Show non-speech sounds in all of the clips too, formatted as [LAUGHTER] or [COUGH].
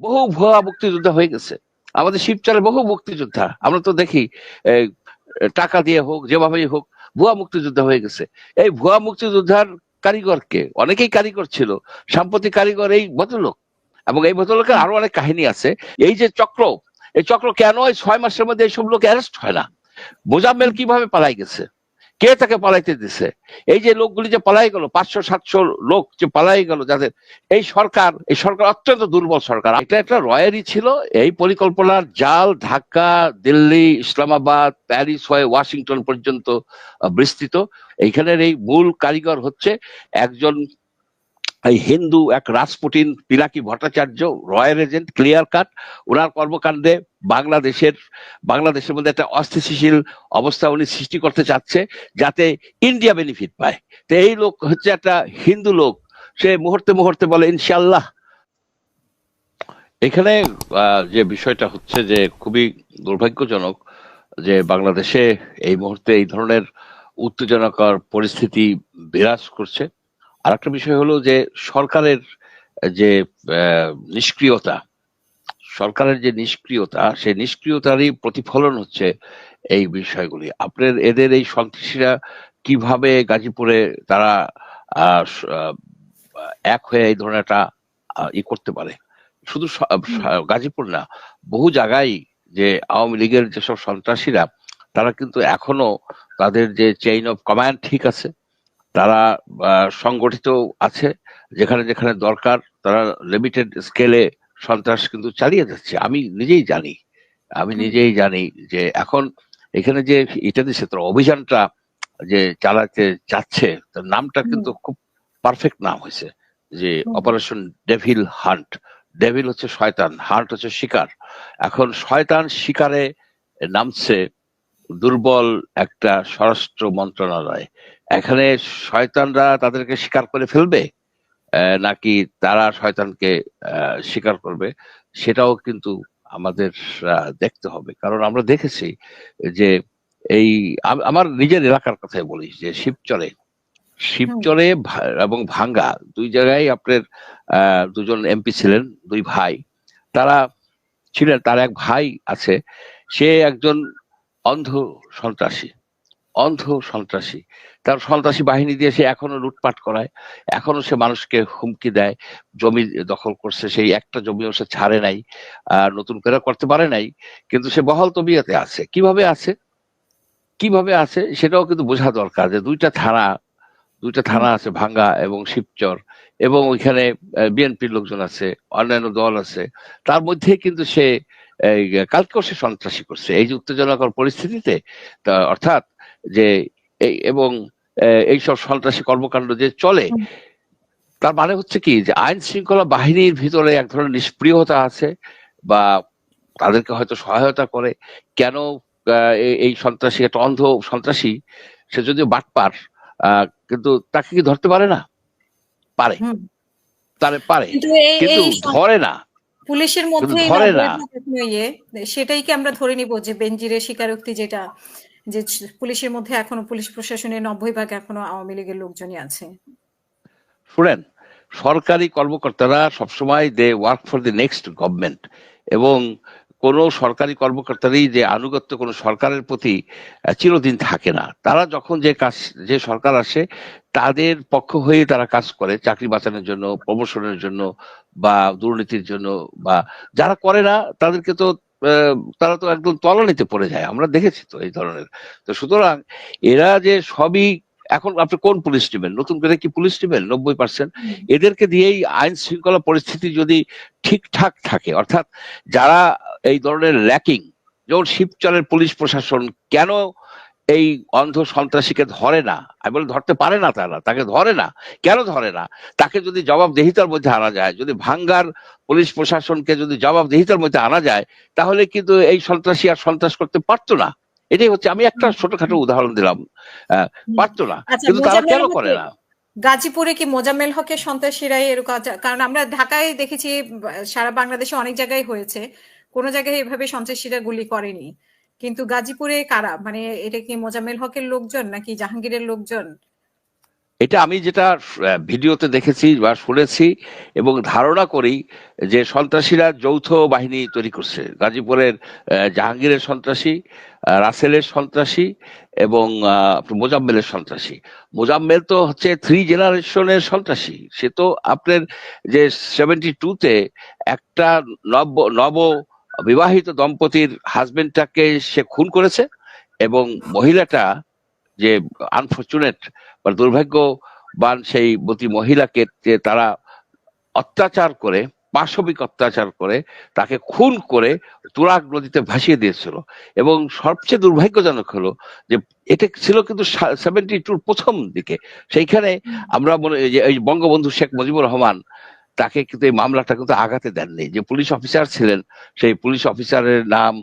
বহু ভুয়া মুক্তিযোদ্ধা হয়ে গেছে। আমাদের শিবচরে বহু মুক্তিযোদ্ধা। আমরা তো দেখি টাকা দিয়ে হোক, যেভাবেই হোক, ভুয়া মুক্তিযোদ্ধা হয়ে গেছে। এই ভুয়া মুক্তিযোদ্ধার কারিগরকে, অনেকেই কারিগর ছিল, সাম্প্রতিক কারিগর এই ভদ্রলোক। এবং এই ভদ্রলোকের আরও অনেক কাহিনী আছে। এই যে চক্র, এই চক্র কেন এই ছয় মাসের মধ্যে এইসব লোক অ্যারেস্ট হয় না? মোজাম্মেল কীভাবে পালাই গেছে? কে তাকে পালাইতে দিছে? এই যে লোকগুলি যে পালাই গেল, পাঁচশো, সাতশো লোক যে পালাই গেল, যাদের এই সরকার এই সরকার অত্যন্ত দুর্বল সরকার। এটা একটা রয়ারি ছিল। এই পরিকল্পনার জাল ঢাকা দিল্লি, ইসলামাবাদ, প্যারিস হয়ে ওয়াশিংটন পর্যন্ত বিস্তৃত। এইখানের এই মূল কারিগর হচ্ছে একজন হিন্দু এক Rasputin Pinaki Bhattacharya royal agent clear cut ওনার কর্মকাণ্ডে বাংলাদেশের বাংলাদেশের মধ্যে একটা অস্থিতিশীল অবস্থা উনি সৃষ্টি করতে চাচ্ছে যাতে ইন্ডিয়া বেনিফিট পায়। তো এই লোক হচ্ছে একটা হিন্দু লোক। সে মুহূর্তে মুহূর্তে বলে ইনশাল্লাহ এখানে যে বিষয়টা হচ্ছে যে খুবই দুর্ভাগ্যজনক যে বাংলাদেশে এই মুহূর্তে এই ধরনের উত্তেজনাকর পরিস্থিতি বিরাজ করছে। আর একটা বিষয় হলো যে সরকারের যে নিষ্ক্রিয়তা সরকারের যে নিষ্ক্রিয়তা সেই নিষ্ক্রিয়তারই প্রতিফলন হচ্ছে এই বিষয়গুলি। আপনার এদের এই সন্ত্রাসীরা কীভাবে গাজীপুরে তারা আহ, এক হয়ে এই ধরনের একটা ই করতে পারে? শুধু গাজীপুর না বহু জায়গায় যে আওয়ামী লীগের যেসব সন্ত্রাসীরা তারা কিন্তু এখনও তাদের যে চেইন অফ কমান্ড ঠিক আছে। তারা সংগঠিত আছে যেখানে যেখানে দরকার তারা লিমিটেড স্কেলে সন্ত্রাস কিন্তু চালিয়ে যাচ্ছে। আমি নিজেই জানি আমি নিজেই জানি যে এখন এখানে যে এটা দিচ্ছে তোর অভিযানটা যে চালাতে যাচ্ছে তার নামটা কিন্তু খুব পারফেক্ট নাম হয়েছে যে অপারেশন ডেভিল হান্ট ডেভিল হচ্ছে শয়তান হান্ট হচ্ছে শিকার। এখন শয়তান শিকারে নামছে দুর্বল একটা স্বরাষ্ট্র মন্ত্রণালয়। এখানে শয়তানরা তাদেরকে স্বীকার করে ফেলবে নাকি তারা শয়তানকে স্বীকার করবে সেটাও কিন্তু আমাদের দেখতে হবে। কারণ আমরা দেখেছি যে এই আমার নিজের এলাকার কথাই বলি যে শিবচরে। শিবচরে এবং ভাঙ্গা দুই জায়গায় আপনার আহ, দুজন এমপি ছিলেন দুই ভাই। তারা ছিলেন তার এক ভাই আছে সে একজন অন্ধ সন্ত্রাসী। অন্ধ সন্ত্রাসী। তার সন্ত্রাসী বাহিনী দিয়ে সে এখনও লুটপাট করায়, এখনও সে মানুষকে হুমকি দেয়, জমি দখল করছে, সেই একটা জমিও সে ছাড়ে নাই, আর নতুন করে করতে পারে নাই, কিন্তু সে বহল তবিয়াতে আছে। কীভাবে আছে? কীভাবে আছে? সেটাও কিন্তু বোঝা দরকার যে দুইটা থানা দুইটা থানা আছে, ভাঙ্গা এবং শিবচর, এবং ওইখানে বিএনপির লোকজন আছে, অন্যান্য দল আছে, তার মধ্যে কিন্তু সে কালকেও সে সন্ত্রাসী করছে। এই যে উত্তেজনাকর পরিস্থিতিতে অর্থাৎ যে এই এবং এইসব সন্ত্রাসী কর্মকাণ্ড যে চলে তার মানে হচ্ছে কি যে আইন শৃঙ্খলা বাহিনীর ভিতরে এক ধরনের নিষ্প্রিয়তা আছে বা তাদেরকে হয়তো সহায়তা করে। কেন এই- সন্ত্রাসী একটা অন্ধ সন্ত্রাসী সে যদিও বাটপার কিন্তু তাকে কি ধরতে পারে না? পারে। তারে পারে। কিন্তু ধরে না। পুলিশের মধ্যে ধরে না। ইয়ে সেটাই কি আমরা ধরে নিব যে বেনজিরের স্বীকারোক্তি যেটা? যে পুলিশের মধ্যে এখনও পুলিশ প্রশাসনের নব্বই ভাগ এখনও আওয়ামী লীগের লোকজনই আছে। শুনেন, সরকারি কর্মকর্তারা সবসময় they work for the next government এবং কোন সরকারি কর্মকর্তারই যে আনুগত্য কোনো সরকারের প্রতি চিরদিন থাকে না। তারা যখন যে কাজ, যে সরকার আসে, তাদের পক্ষ হয়ে তারা কাজ করে চাকরি বাঁচানোর জন্য, প্রমোশনের জন্য বা দুর্নীতির জন্য বা যারা করে না, তাদেরকে তো তারা তো একদম তলানিতে পড়ে যায় আমরা দেখেছি তো এই ধরনের। তো সুতরাং এরা যে সবই এখন আপনি কোন পুলিশ নেবেন? নতুন করে কি পুলিশ নেবেন? নব্বই পার্সেন্ট এদেরকে দিয়েই আইন শৃঙ্খলা পরিস্থিতি যদি ঠিকঠাক থাকে অর্থাৎ যারা এই ধরনের ল্যাকিং যেমন শিবচরের পুলিশ প্রশাসন কেন এই অন্ধ সন্ত্রাসীকে ধরে না। আমি বলি ধরতে পারে না তারা তাকে ধরে না। কেন ধরে না? তাকে যদি জবাবদেহিতার মধ্যে আনা যায় যদি ভাঙ্গার পুলিশ প্রশাসনকে যদি জবাবদেহিতার মধ্যে আনা যায় তাহলে কিন্তু এই সন্ত্রাসী আর সন্ত্রাস করতে পারতো না। এটাই হচ্ছে আমি একটা ছোটখাটো উদাহরণ দিলাম। পারতো না। আচ্ছা কিন্তু তারা কেন করে না? গাজীপুরে কি মোজাম্মেল হকের সন্ত্রাসীরাই এরকম কারণ আমরা ঢাকায় দেখেছি সারা বাংলাদেশে অনেক জায়গায় হয়েছে। কোন জায়গায় এভাবে সন্ত্রাসীরা গুলি করেনি। কিন্তু গাজীপুরে কারা? মানে এটা কি মোজাম্মেল হকের লোকজন নাকি জাহাঙ্গীরের লোকজন? এটা আমি যেটা ভিডিওতে দেখেছি বা শুনেছি এবং ধারণা করি যে সন্ত্রাসীরা যৌথ বাহিনী তৈরি করছে। গাজীপুরের জাহাঙ্গীরের সন্ত্রাসী রাসেলের সন্ত্রাসী এবং মোজাম্মেলের সন্ত্রাসী। মোজাম্মেল তো হচ্ছে থ্রি জেনারেশনের সন্ত্রাসী। সে তো আপনার যে সেভেন্টি টুতে একটা নব নব বিবাহিত দম্পতির হাজবেন্ডটাকে সে খুন করেছে এবং মহিলাটা যে আনফর্চুনেট বা দুর্ভাগ্যবান সেই বতী মহিলাকে যে তারা অত্যাচার করে পাশবিক অত্যাচার করে তাকে খুন করে তুরাগ নদীতে ভাসিয়ে দিয়েছিল। এবং সবচেয়ে দুর্ভাগ্যজনক হলো যে এটা ছিল কিন্তু সেভেন্টি টুর প্রথম দিকে। সেইখানে আমরা মনে যে এই বঙ্গবন্ধু শেখ মুজিবুর রহমান তাকে কিন্তু এই মামলাটা কিন্তু আগাতে দেননি। যে পুলিশ অফিসার ছিলেন সেই পুলিশ অফিসারের নাম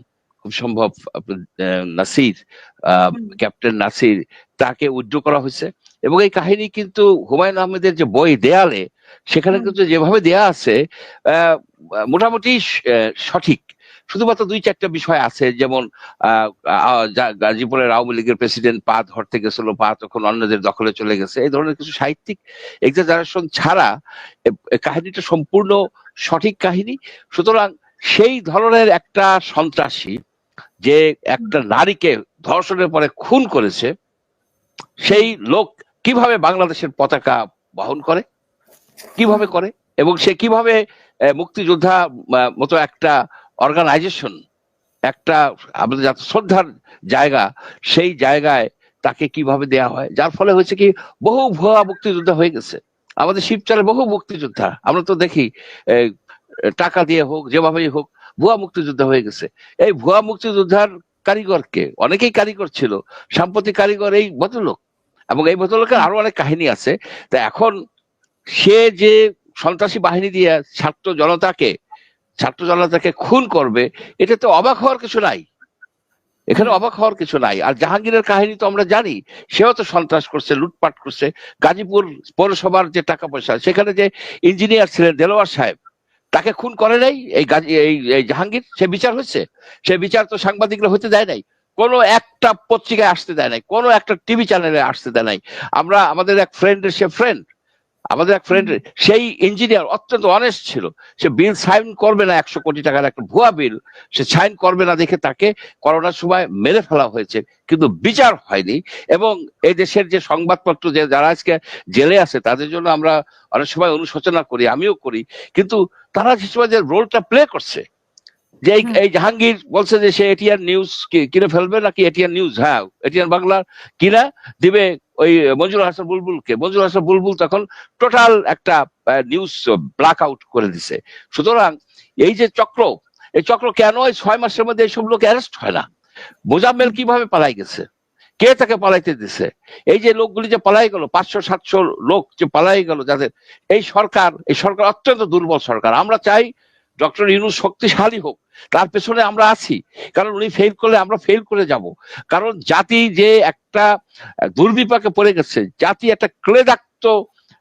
খুব সম্ভব নাসির আহ, ক্যাপ্টেন নাসির তাকে উইথড্র করা হয়েছে। এবং এই কাহিনী কিন্তু হুমায়ুন আহমেদের যে বই দেয়ালে সেখানে কিন্তু যেভাবে দেয়া আছে আহ, মোটামুটি সঠিক। শুধুমাত্র দুই চারটা বিষয় আছে, যেমন গাজীপুরের আওয়ামী লীগের প্রেসিডেন্ট পা ধরতে গেছিল পা তখন অন্যদের দখলে চলে গেছে। এই ধরনের কিছু সাহিত্যিক এক্সাজারেশন ছাড়া কাহিনীটা সম্পূর্ণ সঠিক কাহিনী। সুতরাং সেই ধরনের একটা সন্ত্রাসী যে একটা নারীকে ধর্ষণের পরে খুন করেছে, সেই লোক কীভাবে বাংলাদেশের পতাকা বহন করে, কীভাবে করে, এবং সে কীভাবে মুক্তিযোদ্ধা মতো একটা অর্গানাইজেশন একটা আমাদের যাতে শ্রদ্ধার জায়গা, সেই জায়গায় তাকে কীভাবে দেয়া হয়? যার ফলে হয়েছে কি, বহু ভুয়া মুক্তিযোদ্ধা হয়ে গেছে। আমাদের শিবচরে বহু মুক্তিযোদ্ধা, আমরা তো দেখি টাকা দিয়ে হোক, যেভাবেই হোক, ভুয়া মুক্তিযোদ্ধা হয়ে গেছে। এই ভুয়া মুক্তিযোদ্ধার কারিগরকে, অনেকেই কারিগর ছিল, সাম্প্রতিক কারিগর এই ভদ্রলোক, এবং এই ভদ্রলোকের আরও অনেক কাহিনী আছে। তা এখন সে যে সন্ত্রাসী বাহিনী দিয়ে ছাত্র জনতাকে ছাত্র জনতাকে খুন করবে এটা তো অবাক হওয়ার কিছু নাই। এখানে অবাক হওয়ার কিছু নাই। আর জাহাঙ্গীরের কাহিনী তো আমরা জানি, সেও তো সন্ত্রাস করছে, লুটপাট করছে। গাজীপুর পৌরসভার যে টাকা পয়সা, সেখানে যে ইঞ্জিনিয়ার ছিলেন দেলোয়ার সাহেব, তাকে খুন করে নাই এই গাজী, এই জাহাঙ্গীর? সে বিচার হচ্ছে সে বিচার তো সাংবাদিকরা হতে দেয় নাই। কোনো একটা পত্রিকায় আসতে দেয় নাই, কোনো একটা টিভি চ্যানেলে আসতে দেয় নাই। আমরা, আমাদের এক ফ্রেন্ডের সে ফ্রেন্ড আমাদের এক ফ্রেন্ড সেই ইঞ্জিনিয়ার অত্যন্ত অনেস্ট ছিল। সে বিল সাইন করবে না একশো কোটি টাকার একটা ভুয়া বিল সে সাইন করবে না দেখে তাকে করোনার সময় মেরে ফেলা হয়েছে। কিন্তু বিচার হয়নি এবং এই দেশের যে সংবাদপত্র যে যারা আজকে জেলে আছে তাদের জন্য আমরা অনেক সময় অনুশোচনা করি আমিও করি। কিন্তু তারা সে সময় যে রোলটা প্লে করছে যে এই- জাহাঙ্গীর বলছে যে সে এটিআর নিউজ কিনে ফেলবে নাকি এটিআর নিউজ? হ্যাঁ এটিআর বাংলা কিনা দিবে ওই মঞ্জুর হাসান বুলবুলকে। মঞ্জুর হাসান বুলবুল তখন টোটাল একটা নিউজ ব্ল্যাক আউট করে দিছে। সুতরাং এই যে চক্র এই চক্র কেন এই ছয় মাসের মধ্যে এইসব লোক অ্যারেস্ট হয় না? মোজাম্মেল কীভাবে পালাই গেছে? কে তাকে পালাইতে দিছে? এই যে লোকগুলি যে পালাই গেল পাঁচশো সাতশো লোক যে পালাই গেল যাদের এই সরকার এই সরকার অত্যন্ত দুর্বল সরকার। আমরা চাই ডক্টর ইউনুস শক্তিশালী হোক, তার পেছনে আমরা আছি। কারণ উনি ফেল করলে আমরা ফেল করে যাব। কারণ জাতি যে একটা দুর্বিপাকে পড়ে গেছে, জাতি একটা ক্লেদাক্ত,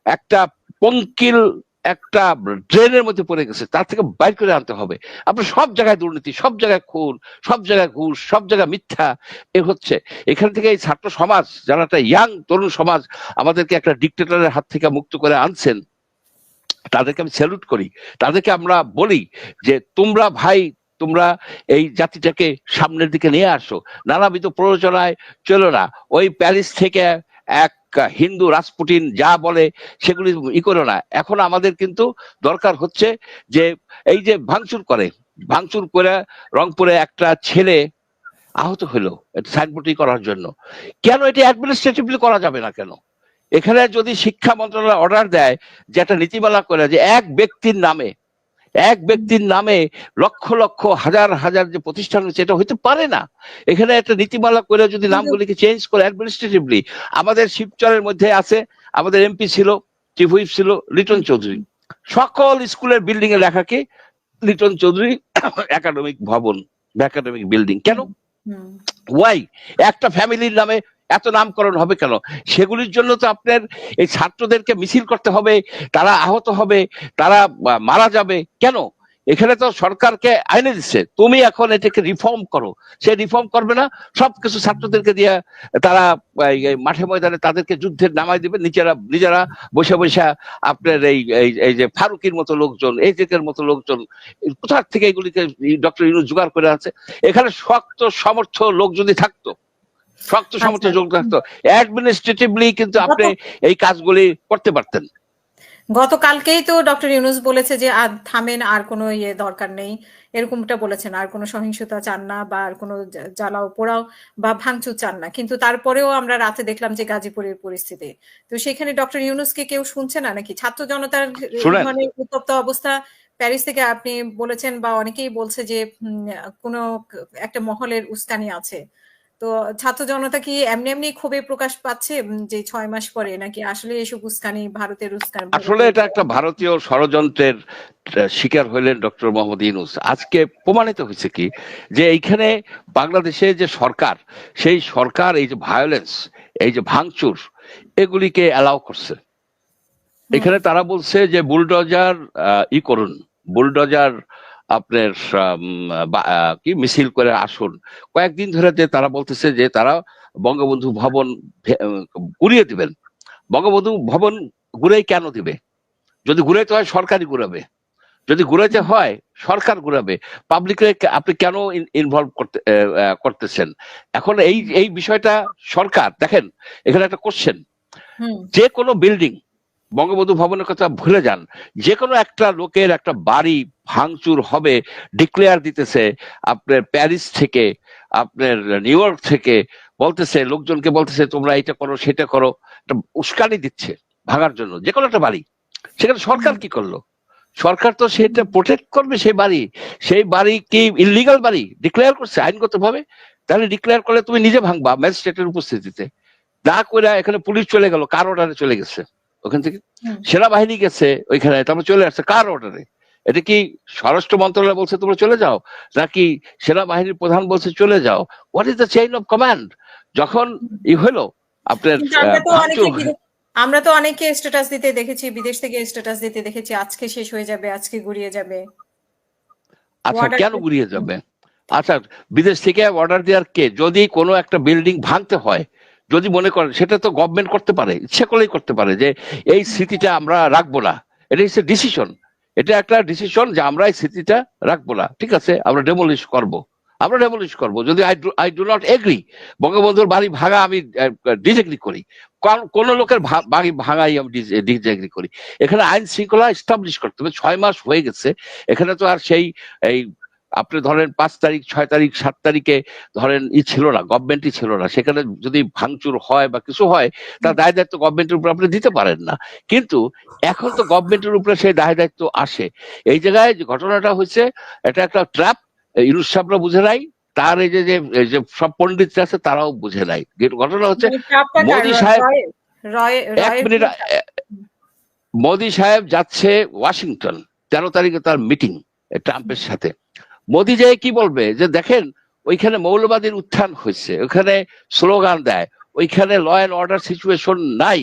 একটা পঙ্কিল, একটা ড্রেনের মধ্যে পড়ে গেছে, তার থেকে বাইর করে আনতে হবে। আপনার সব জায়গায় দুর্নীতি, সব জায়গায় খুন, সব জায়গায় ঘুষ, সব জায়গায় মিথ্যা, এ হচ্ছে। এখান থেকে এই ছাত্র সমাজ, যারা একটা ইয়াং তরুণ সমাজ, আমাদেরকে একটা ডিক্টেটরের হাত থেকে মুক্ত করে আনছেন তাদেরকে আমি স্যালুট করি। তাদেরকে আমরা বলি যে, তোমরা ভাই, তোমরা এই জাতিটাকে সামনের দিকে নিয়ে আসো। নানাবিধ প্ররোচনায় চলো না। ওই প্যারিস থেকে এক হিন্দু রাজপুটিন যা বলে সেগুলি ই করো না। এখন আমাদের কিন্তু দরকার হচ্ছে যে, এই যে ভাঙচুর করে ভাঙচুর করে রংপুরে একটা ছেলে আহত হলো সাইনবোর্ডটি করার জন্য। কেন এটি অ্যাডমিনিস্ট্রেটিভলি করা যাবে না কেন? এখানে যদি শিক্ষা মন্ত্রণালয় অর্ডার দেয় যে একটা নীতিমালা করে যে এক ব্যক্তির নামে এক ব্যক্তির নামে লক্ষ লক্ষ হাজার হাজার যে প্রতিষ্ঠান হচ্ছে এটা হইতে পারে না। এখানে একটা নীতিমালা করে যদি নামগুলিকে চেঞ্জ করে অ্যাডমিনিস্ট্রেটিভলি আমাদের শিবচরের মধ্যে আছে আমাদের এমপি ছিল চিফ হুইপ ছিল লিটন চৌধুরী। সকল স্কুলের বিল্ডিং এ লেখা কি? লিটন চৌধুরী [COUGHS] একাডেমিক ভবন একাডেমিক বিল্ডিং কেন? ওয়াই একটা ফ্যামিলির নামে এত নামকরণ হবে কেন? সেগুলির জন্য তো আপনার এই ছাত্রদেরকে মিছিল করতে হবে, তারা আহত হবে, তারা মারা যাবে। কেন? এখানে তো সরকারকে আইনে দিচ্ছে। তুমি এখন এটাকে রিফর্ম করো। সে রিফর্ম করবে না, সবকিছু ছাত্রদেরকে দিয়ে তারা মাঠে ময়দানে তাদেরকে যুদ্ধের নামাই দিবে। নিজেরা নিজেরা বসে বসে আপনার এই, এই- যে ফারুকির মতো লোকজন এই দিকের মতো লোকজন, কোথার থেকে এগুলিকে ডক্টর ইউনুস জোগাড় করে আছে? এখানে শক্ত, সমর্থ লোক যদি থাকতো শক্ত সমর্থ আচ্ছা। লোক থাকতো অ্যাডমিনিস্ট্রেটিভলি কিন্তু আপনি এই কাজগুলি করতে পারতেন। গতকালকেই তো ডক্টর ইউনুস বলেছে যে আর থামেন আর কোনো ইয়ে দরকার নেই। এরকমটা বলেছেন। আর কোনো সহিংসতা চান না বা আর কোনো জ্বালাও পোড়াও বা ভাঙচুর চান না। কিন্তু তারপরেও আমরা রাতে দেখলাম যে গাজীপুরের পরিস্থিতি। তো সেখানে ডক্টর ইউনুসকে কেউ শুনছে না নাকি? ছাত্র জনতার। ধরনের উত্তপ্ত অবস্থা। প্যারিস থেকে আপনি বলেছেন বা অনেকেই বলছে যে কোনো একটা মহলের উস্কানি আছে। তো ছাত্র জনতা কি এমনি এমনি ক্ষোভে প্রকাশ পাচ্ছে যে ছয় মাস পরে? নাকি আসলে এসব উস্কানি ভারতের উস্কানি? আসলে এটা একটা ভারতীয় ষড়যন্ত্রের শিকার হইলেন ডক্টর মোহাম্মদ ইউনুস। আজকে প্রমাণিত হয়েছে কি? যে এইখানে বাংলাদেশে যে সরকার সেই সরকার এই যে ভায়োলেন্স এই যে ভাঙচুর এগুলিকে অ্যালাউ করছে। এখানে তারা বলছে যে বুলডোজার আহ, ই করুন। বুলডোজার আপনার কি মিছিল করে আসুন। কয়েকদিন ধরে যে তারা বলতেছে যে তারা বঙ্গবন্ধু ভবন গুড়িয়ে দিবেন। বঙ্গবন্ধু ভবন ঘুরেই কেন দিবে? যদি ঘুরাইতে হয় সরকারই ঘুরাবে যদি ঘুরাইতে হয় সরকার ঘুরাবে পাবলিকে আপনি কেন ইনভলভ করতে করতেছেন? এখন এই এই বিষয়টা সরকার দেখেন এখানে একটা কোশ্চেন যে কোনো বিল্ডিং বঙ্গবন্ধু ভবনের কথা ভুলে যান। যে কোনো একটা লোকের একটা বাড়ি ভাঙচুর হবে ডিক্লেয়ার দিতেছে আপনার প্যারিস থেকে, আপনার নিউ ইয়র্ক থেকে, বলতেছে, লোকজনকে বলতেছে, তোমরা এটা করো, সেটা করো। একটা উস্কানি দিচ্ছে ভাঙার জন্য যে কোনো একটা বাড়ি। সেখানে সরকার কি করল? সরকার তো সেটা প্রোটেক্ট করবে সেই বাড়ি। সেই বাড়ি কি ইলিগাল বাড়ি? ডিক্লেয়ার করছে আইনগত ভাবে তাহলে ডিক্লেয়ার করলে তুমি নিজে ভাঙবা ম্যাজিস্ট্রেটের উপস্থিতিতে। না করে এখানে পুলিশ চলে গেল, কার অর্ডারে চলে গেছে? ওখান থেকে। সেনাবাহিনী গেছে ওইখানে তারপর চলে আসছে কার অর্ডারে এটা কি স্বরাষ্ট্র মন্ত্রণালয় বলছে তোমরা চলে যাও? নাকি সেনাবাহিনীর প্রধান বলছে চলে যাও? What is the chain of command যখন ই হলো আপনার আমরা তো অনেকে স্ট্যাটাস দিতে দেখেছি বিদেশ থেকে স্ট্যাটাস দিতে দেখেছি আজকে শেষ হয়ে যাবে আজকে গুড়িয়ে যাবে। আচ্ছা কেন গুড়িয়ে যাবে? আচ্ছা বিদেশ থেকে অর্ডার দেওয়ার কে? যদি কোনো একটা বিল্ডিং ভাঙতে হয় যদি মনে করেন, সেটা তো গভর্নমেন্ট করতে পারে, ইচ্ছে করলেই করতে পারে যে এই স্মৃতিটা আমরা রাখব না। এটা হচ্ছে ডিসিশন এটা একটা ডিসিশন যে আমরা এই স্মৃতিটা রাখব না। ঠিক আছে, আমরা ডেমোলিশ করব। আমরা ডেমোলিশ করব। যদি I I do not agree বঙ্গবন্ধুর বাড়ি ভাঙা আমি ডিসএগ্রি করি। কোন- লোকের বাড়ি ভাঙাই আমি ডিসএগ্রি করি। এখানে আইন শৃঙ্খলা এস্টাবলিশ করতে হবে। ছয় মাস হয়ে গেছে। এখানে তো আর সেই, এই আপনি ধরেন পাঁচ তারিখ ছয় তারিখ সাত তারিখে ধরেন ই ছিল না গভর্নমেন্টই ছিল না সেখানে যদি ভাঙচুর হয় বা কিছু হয় তার দায় দায়িত্ব গভর্নমেন্টের উপর আপনি দিতে পারেন না। কিন্তু এখন তো গভর্নমেন্টের উপরে সেই দায় দায়িত্ব আসে। এই জায়গায় যে ঘটনাটা হচ্ছে এটা একটা ট্র্যাপ ইউনুস সাহেবরা বুঝে নাই তার এই যে যে- সব পণ্ডিতরা আছে তারাও বুঝে নাই। যে ঘটনা হচ্ছে মোদি সাহেব- এক মিনিট মোদি সাহেব যাচ্ছে ওয়াশিংটন তেরো তারিখে তার মিটিং ট্রাম্পের সাথে। মোদি যে কি বলবে? যে দেখেন, ওইখানে মৌলবাদীর উত্থান হয়েছে, ওখানে স্লোগান দেয়, ওইখানে ল অ্যান্ড অর্ডার সিচুয়েশন নাই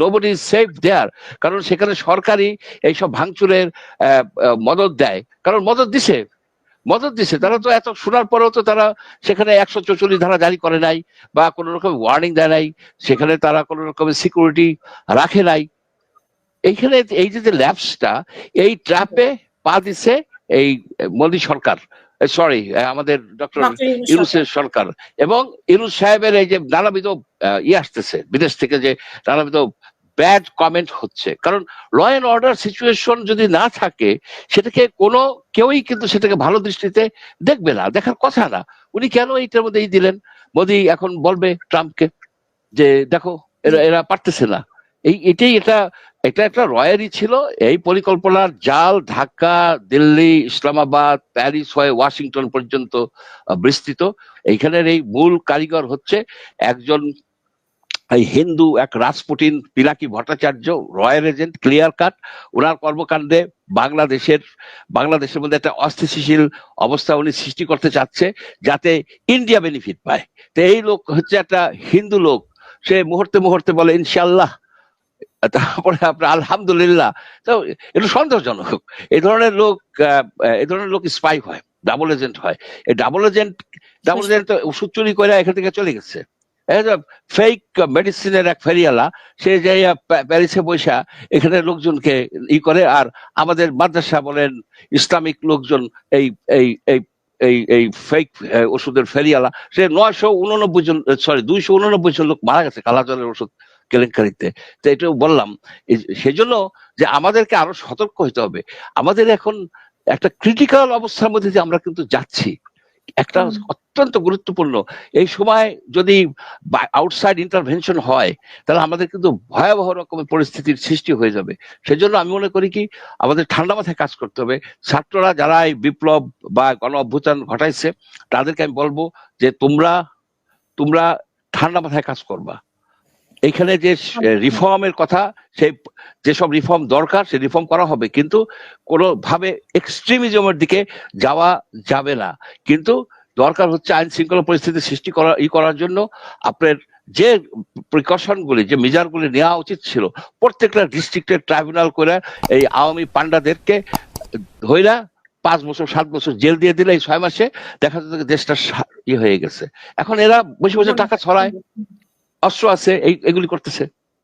নোবডি ইজ সেফ দেয়ার কারণ সেখানে সরকারি এইসব ভাঙচুরের মদত দেয়, কারণ মদত দিছে মদত দিছে, তারা তো এত, শোনার পরেও তো তারা সেখানে একশো চৌচল্লিশ ধারা জারি করে নাই, বা কোনো রকম ওয়ার্নিং দেয় নাই, সেখানে তারা কোনো রকমের সিকিউরিটি রাখে নাই। এইখানে এই যে যে ল্যাবসটা এই ট্র্যাপে পা দিছে এই মোদী সরকার সরি আমাদের ডক্টর। ইউনুসের সরকার। এবং ইউনুস সাহেবের এই যে নানাবিধ ইয়ে আসতেছে বিদেশ থেকে যে নানাবিধ ব্যাড কমেন্ট হচ্ছে। কারণ ল অ্যান্ড অর্ডার সিচুয়েশন যদি না থাকে সেটাকে কোনো কেউই কিন্তু সেটাকে ভালো দৃষ্টিতে দেখবে না দেখার কথা না। উনি কেন এইটার মধ্যে দিলেন? মোদি এখন বলবে ট্রাম্পকে যে দেখো এরা এরা পারতেছে না। এই এটাই এটা এটা একটা রয়ারই ছিল। এই পরিকল্পনার জাল ঢাকা, দিল্লি, ইসলামাবাদ, প্যারিস হয়ে ওয়াশিংটন পর্যন্ত বিস্তৃত। এইখানের এই মূল কারিগর হচ্ছে একজন, এই হিন্দু, এক Rasputin Pinaki Bhattacharya royal agent, clear cut. ওনার কর্মকাণ্ডে বাংলাদেশের বাংলাদেশের মধ্যে একটা অস্থিতিশীল অবস্থা উনি সৃষ্টি করতে চাচ্ছে, যাতে ইন্ডিয়া বেনিফিট পায়। তো এই লোক হচ্ছে একটা হিন্দু লোক। সে মুহূর্তে মুহূর্তে বলে ইনশাল্লাহ তারপরে আপনার আলহামদুলিল্লাহ। তো একটু সন্দেহজনক। এই ধরনের লোক এই ধরনের লোক স্পাই হয় ডাবল এজেন্ট হয়। এই ডাবল এজেন্ট ডাবল এজেন্ট ওষুধ চুরি করে এখান থেকে চলে গেছে। ফেক মেডিসিনের এক ফেরিয়ালা সে যে প্যারিসে বৈশা এখানে লোকজনকে ই করে। আর আমাদের মাদ্রাসা বলেন, ইসলামিক লোকজন এই এই এই এই এই ফেক ওষুধের ফেরিয়ালা সে নয়শো উননব্বই জন সরি দুইশো উননব্বই জন লোক মারা গেছে, কালাজলের ওষুধ। কেলেঙ্কারিতে। তো এটাও বললাম সেজন্য যে আমাদেরকে আরও সতর্ক হতে হবে। আমাদের এখন একটা ক্রিটিক্যাল অবস্থার মধ্যে যে আমরা কিন্তু যাচ্ছি। একটা অত্যন্ত গুরুত্বপূর্ণ। এই সময় যদি আউটসাইড ইন্টারভেনশন হয় তাহলে আমাদের কিন্তু ভয়াবহ রকমের পরিস্থিতির সৃষ্টি হয়ে যাবে। সেজন্য আমি মনে করি কি আমাদের ঠান্ডা মাথায় কাজ করতে হবে। ছাত্ররা যারা এই বিপ্লব বা গণ অভ্যুত্থান ঘটাইছে তাদেরকে আমি বলব যে তোমরা তোমরা ঠান্ডা মাথায় কাজ করবা। এখানে যে রিফর্মের কথা সেই যেসব রিফর্ম দরকার সে রিফর্ম করা হবে। কিন্তু কোনোভাবে এক্সট্রিমিজমের দিকে যাওয়া যাবে না। কিন্তু দরকার হচ্ছে আইন শৃঙ্খলা পরিস্থিতি সৃষ্টি করা ই করার জন্য আপনার যে প্রিকশনগুলি যে মেজারগুলি নেওয়া উচিত ছিল প্রত্যেকটা ডিস্ট্রিক্টের ট্রাইব্যুনাল করে এই আওয়ামী পান্ডাদেরকে ধইরা পাঁচ বছর সাত বছর জেল দিয়ে দিলে এই ছয় মাসে দেখা যেত দেশটা ই হয়ে গেছে। এখন এরা বসে বসে টাকা ছড়ায়। অস্ত্র আছে এই এগুলি করতেছে।